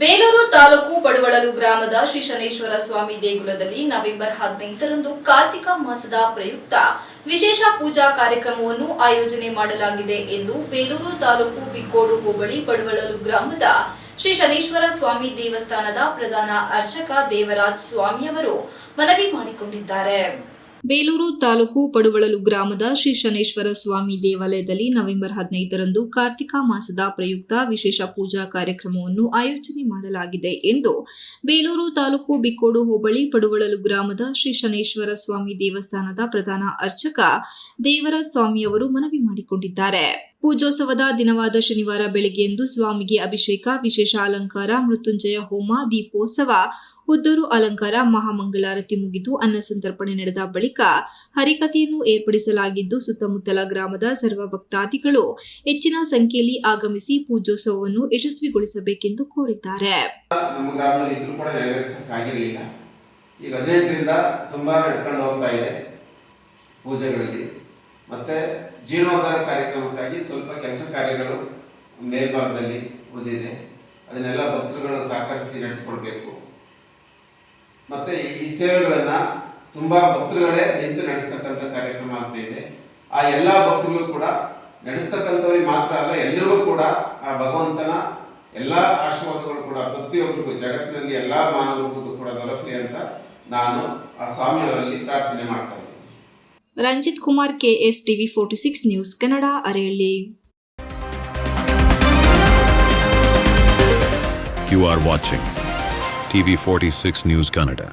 ಬೇಲೂರು ತಾಲೂಕು ಬಡವಳಲು ಗ್ರಾಮದ ಶ್ರೀ ಶನೇಶ್ವರ ಸ್ವಾಮಿ ದೇಗುಲದಲ್ಲಿ ನವೆಂಬರ್ ಹದಿನೈದರಂದು ಕಾರ್ತಿಕ ಮಾಸದ ಪ್ರಯುಕ್ತ ವಿಶೇಷ ಪೂಜಾ ಕಾರ್ಯಕ್ರಮವನ್ನು ಆಯೋಜನೆ ಮಾಡಲಾಗಿದೆ ಎಂದು ಬೇಲೂರು ತಾಲೂಕು ಬಿಕ್ಕೋಡು ಹೋಬಳಿ ಬಡವಳಲು ಗ್ರಾಮದ ಶ್ರೀ ಶನೇಶ್ವರ ಸ್ವಾಮಿ ದೇವಸ್ಥಾನದ ಪ್ರಧಾನ ಅರ್ಚಕ ದೇವರಾಜ್ ಸ್ವಾಮಿಯವರು ಮನವಿ ಮಾಡಿಕೊಂಡಿದ್ದಾರೆ. ಬೇಲೂರು ತಾಲೂಕು ಪಡುವಳಲು ಗ್ರಾಮದ ಶ್ರೀ ಶನೇಶ್ವರ ಸ್ವಾಮಿ ದೇವಾಲಯದಲ್ಲಿ ನವೆಂಬರ್ ಹದಿನೈದರಂದು ಕಾರ್ತಿಕ ಮಾಸದ ಪ್ರಯುಕ್ತ ವಿಶೇಷ ಪೂಜಾ ಕಾರ್ಯಕ್ರಮವನ್ನು ಆಯೋಜನೆ ಮಾಡಲಾಗಿದೆ ಎಂದು ಬೇಲೂರು ತಾಲೂಕು ಬಿಕ್ಕೋಡು ಹೋಬಳಿ ಪಡುವಳಲು ಗ್ರಾಮದ ಶ್ರೀ ಶನೇಶ್ವರ ಸ್ವಾಮಿ ದೇವಸ್ಥಾನದ ಪ್ರಧಾನ ಅರ್ಚಕ ದೇವರ ಸ್ವಾಮಿಯವರು ಮನವಿ ಮಾಡಿಕೊಂಡಿದ್ದಾರೆ. ಪೂಜೋತ್ಸವದ ದಿನವಾದ ಶನಿವಾರ ಬೆಳಗ್ಗೆಯಂದು ಸ್ವಾಮಿಗೆ ಅಭಿಷೇಕ, ವಿಶೇಷ ಅಲಂಕಾರ, ಮೃತ್ಯುಂಜಯ ಹೋಮ, ದೀಪೋತ್ಸವ ಹುದ್ದೂರು ಅಲಂಕಾರ, ಮಹಾಮಂಗಳಾರತಿ ಮುಗಿದು ಅನ್ನ ಸಂತರ್ಪಣೆ ನಡೆದ ಬಳಿಕ ಹರಿಕಥೆಯನ್ನು ಏರ್ಪಡಿಸಲಾಗಿದ್ದು ಸುತ್ತಮುತ್ತಲ ಗ್ರಾಮದ ಸರ್ವ ಭಕ್ತಾದಿಗಳು ಹೆಚ್ಚಿನ ಸಂಖ್ಯೆಯಲ್ಲಿ ಆಗಮಿಸಿ ಪೂಜೋತ್ಸವವನ್ನು ಯಶಸ್ವಿಗೊಳಿಸಬೇಕೆಂದು ಕೋರಿದ್ದಾರೆ. ಈಗ ಹದಿನೆಂಟರಿಂದ ತುಂಬಾ ನಡ್ಕೊಂಡು ಹೋಗ್ತಾ ಇದೆ ಪೂಜೆಗಳಲ್ಲಿ. ಮತ್ತು ಜೀರ್ಣೋದ್ಧಾರ ಕಾರ್ಯಕ್ರಮಕ್ಕಾಗಿ ಸ್ವಲ್ಪ ಕೆಲಸ ಕಾರ್ಯಗಳು ಮೇಲ್ಭಾಗದಲ್ಲಿ ಉಳಿದಿದೆ. ಅದನ್ನೆಲ್ಲ ಭಕ್ತರುಗಳು ಸಹಕರಿಸಿ ನಡೆಸ್ಕೊಳ್ಬೇಕು. ಮತ್ತು ಈ ಸೇವೆಗಳನ್ನು ತುಂಬ ಭಕ್ತರುಗಳೇ ನಿಂತು ನಡೆಸ್ತಕ್ಕಂಥ ಕಾರ್ಯಕ್ರಮ ಆಗ್ತಾ ಇದೆ. ಆ ಎಲ್ಲ ಭಕ್ತರಿಗೂ ಕೂಡ ನಡೆಸ್ತಕ್ಕಂಥವ್ರಿಗೆ ಮಾತ್ರ ಅಲ್ಲ ಎಲ್ಲರಿಗೂ ಕೂಡ ಆ ಭಗವಂತನ ಎಲ್ಲ ಆಶೀರ್ವಾದಗಳು ಕೂಡ ಪ್ರತಿಯೊಬ್ಬರಿಗೂ, ಜಗತ್ತಿನಲ್ಲಿ ಎಲ್ಲ ಮಾನವರಿಗೂ ಕೂಡ ದೊರಕಲಿ ಅಂತ ನಾನು ಆ ಸ್ವಾಮಿಯವರಲ್ಲಿ ಪ್ರಾರ್ಥನೆ ಮಾಡ್ತಾ ಇದ್ದೀನಿ. Ranjith Kumar, KS TV forty six news Kannada Arehalli You are watching TV46 News Canada.